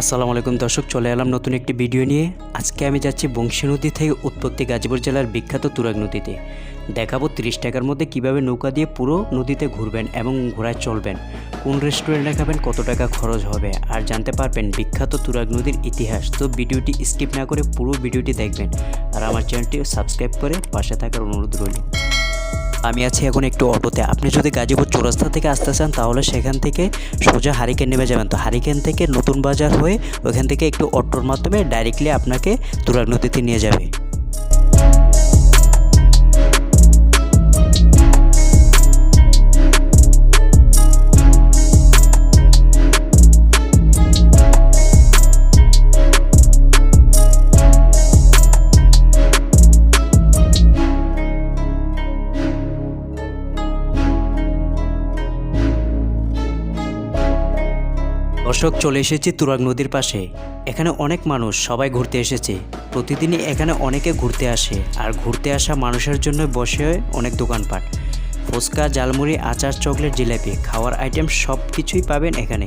আসসালামু আলাইকুম দর্শক, চলে এলাম নতুন একটি ভিডিও নিয়ে। আজকে আমি যাচ্ছি বংশী নদী থেকে উৎপত্তি গাজীপুর জেলার বিখ্যাত তুরাগ নদীতে। দেখাবো তিরিশ টাকার মধ্যে কীভাবে নৌকা দিয়ে পুরো নদীতে ঘুরবেন এবং ঘোড়ায় চলবেন কোন রেস্টুরেন্টে খাবেন কত টাকা খরচ হবে, আর জানতে পারবেন বিখ্যাত তুরাগ নদীর ইতিহাস। তো ভিডিওটি স্কিপ না করে পুরো ভিডিওটি দেখবেন। আর আমার চ্যানেলটি সাবস্ক্রাইব করে পাশে থাকার অনুরোধ রইল। আমি আছি এখন একটু অটোতে। আপনি যদি গাজীপুর চৌরাস্তা থেকে আসতে চান, তাহলে সেখান থেকে সোজা হারিকেন নেমে যাবেন। তো হারিকেন থেকে নতুন বাজার হয়ে ওইখান থেকে একটু অটোর মাধ্যমে ডাইরেক্টলি আপনাকে তুরাগ নদীতে নিয়ে যাবে। দর্শক চলে এসেছি তুরাগ নদীর পাশে। এখানে অনেক মানুষ সবাই ঘুরতে এসেছে। প্রতিদিনই এখানে অনেকে ঘুরতে আসে আর ঘুরতে আসা মানুষের জন্য বসে হয় অনেক দোকানপাট। ফুচকা জালমুড়ি আচার, চকলেট, জিলাপি খাওয়ার আইটেম সব কিছুই পাবেন এখানে।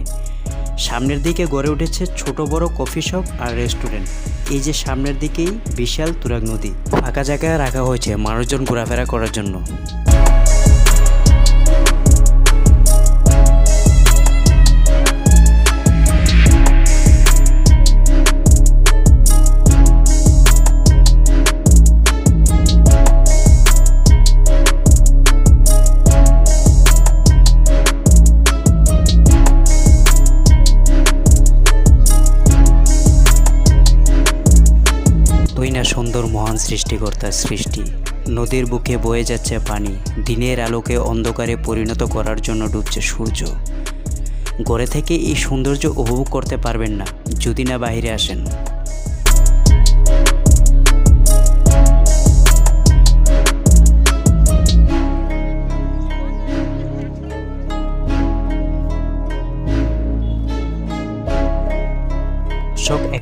সামনের দিকে গড়ে উঠেছে ছোট বড় কফি শপ আর রেস্টুরেন্ট। এই যে সামনের দিকেই বিশাল তুরাগ নদী। ফাঁকা জায়গায় রাখা হয়েছে মানুষজন ঘোরাফেরা করার জন্য। তুই না সুন্দর মহান সৃষ্টিকর্তার সৃষ্টি। নদীর বুকে বয়ে যাচ্ছে পানি, দিনের আলোকে অন্ধকারে পরিণত করার জন্য ডুবছে সূর্য। গড়ে থেকে এই সৌন্দর্য উপভোগ করতে পারবেন না, যদি না বাহিরে আসেন।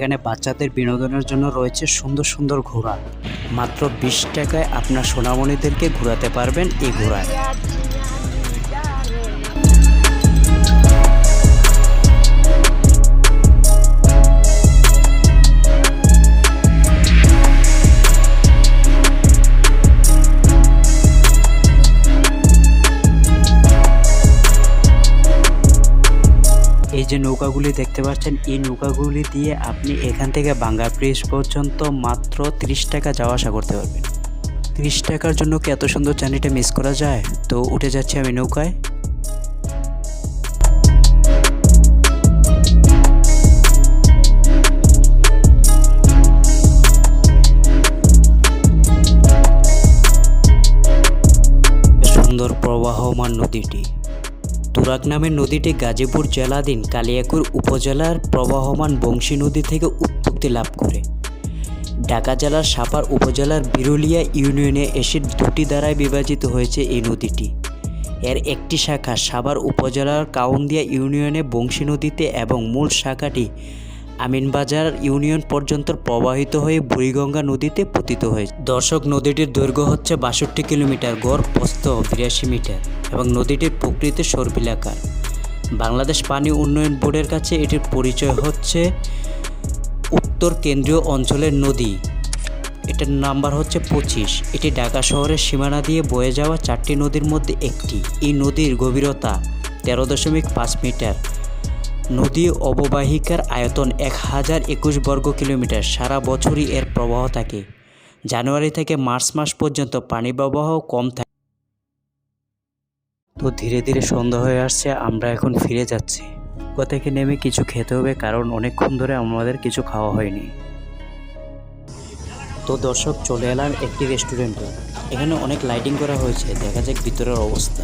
এখানে বাচ্চাদের বিনোদনের জন্য রয়েছে সুন্দর সুন্দর ঘোড়া। মাত্র বিশ টাকায় আপনার সোনামণিদেরকে ঘোরাতে পারবেন এই ঘোড়ায়। যে নৌকাগুলি দেখতে পাচ্ছেন, এই নৌকাগুলি দিয়ে আপনি এখান থেকে বাঙ্গা ব্রিজ পর্যন্ত মাত্র 30 টাকা যাওয়া আসা করতে পারবেন। 30 টাকার জন্য কি এত সুন্দর জার্নিটা মিস করা যায়? তো উঠে যাচ্ছি আমি নৌকায়। সুন্দর প্রবাহমান নদীটি। তুরাগ নামের নদীটি গাজীপুর জেলাধীন কালিয়াকুর উপজেলার প্রবাহমান বংশী নদী থেকে উৎপত্তি লাভ করে। ঢাকা জেলার সাপার উপজেলার বিরুলিয়া ইউনিয়নে এসে দুটি দ্বারায় বিভাজিত হয়েছে এই নদীটি। এর একটি শাখা সাভার উপজেলার কাউন্দিয়া ইউনিয়নে বংশী নদীতে এবং মূল শাখাটি আমিনবাজার ইউনিয়ন পর্যন্ত প্রবাহিত হয়ে বুড়িগঙ্গা নদীতে পতিত হয়েছে। দর্শক, নদীটির দৈর্ঘ্য হচ্ছে বাষট্টি কিলোমিটার, গড় প্রস্থ বিরাশি মিটার এবং নদীটির প্রকৃতি সর্বিলাকার বাংলাদেশ পানি উন্নয়ন বোর্ডের কাছে এটির পরিচয় হচ্ছে উত্তর কেন্দ্রীয় অঞ্চলের নদী। এটার নাম্বার হচ্ছে পঁচিশ। এটি ঢাকা শহরের সীমানা দিয়ে বয়ে যাওয়া চারটি নদীর মধ্যে একটি। এই নদীর গভীরতা তেরো দশমিক পাঁচ মিটার। নদী অববাহিকার আয়তন এক হাজার একুশ বর্গ কিলোমিটার। সারা বছরই এর প্রবাহ থাকে। জানুয়ারি থেকে মার্চ মাস পর্যন্ত পানি প্রবাহ কম থাকে। তো ধীরে ধীরে সন্ধ্যা হয়ে আসছে, আমরা এখন ফিরে যাচ্ছি। নৌকা থেকে নেমে কিছু খেতে হবে, কারণ অনেকক্ষণ ধরে আমাদের কিছু খাওয়া হয়নি। তো দর্শক, চলে এলাম একটি রেস্টুরেন্টে। এখানে অনেক লাইটিং করা হয়েছে, দেখা যাক ভিতরের অবস্থা।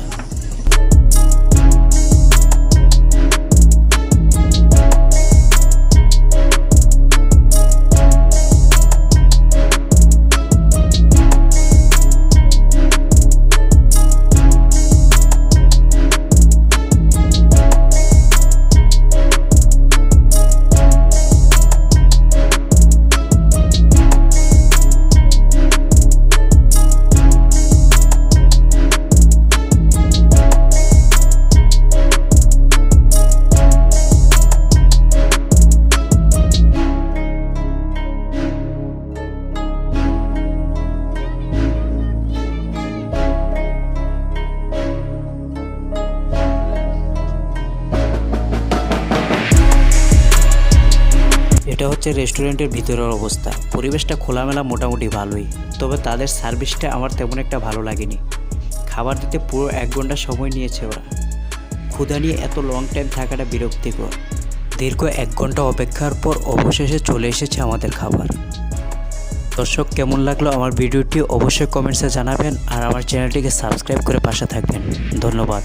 এটা হচ্ছে রেস্টুরেন্টের ভিতরের অবস্থা। পরিবেশটা খোলামেলা মোটামুটি ভালোই। তবে তাদের সার্ভিসটা আমার তেমন একটা ভালো লাগেনি। খাবার দিতে পুরো এক ঘণ্টা সময় নিয়েছে ওরা। ক্ষুদা নিয়ে এত লং টাইম থাকাটা বিরক্তিকর। দীর্ঘ এক ঘণ্টা অপেক্ষার পর অবশেষে চলে এসেছে আমাদের খাবার। দর্শক, কেমন লাগল আমার ভিডিওটি অবশ্যই কমেন্টসে জানাবেন আর আমার চ্যানেলটিকে সাবস্ক্রাইব করে পাশে থাকবেন। ধন্যবাদ।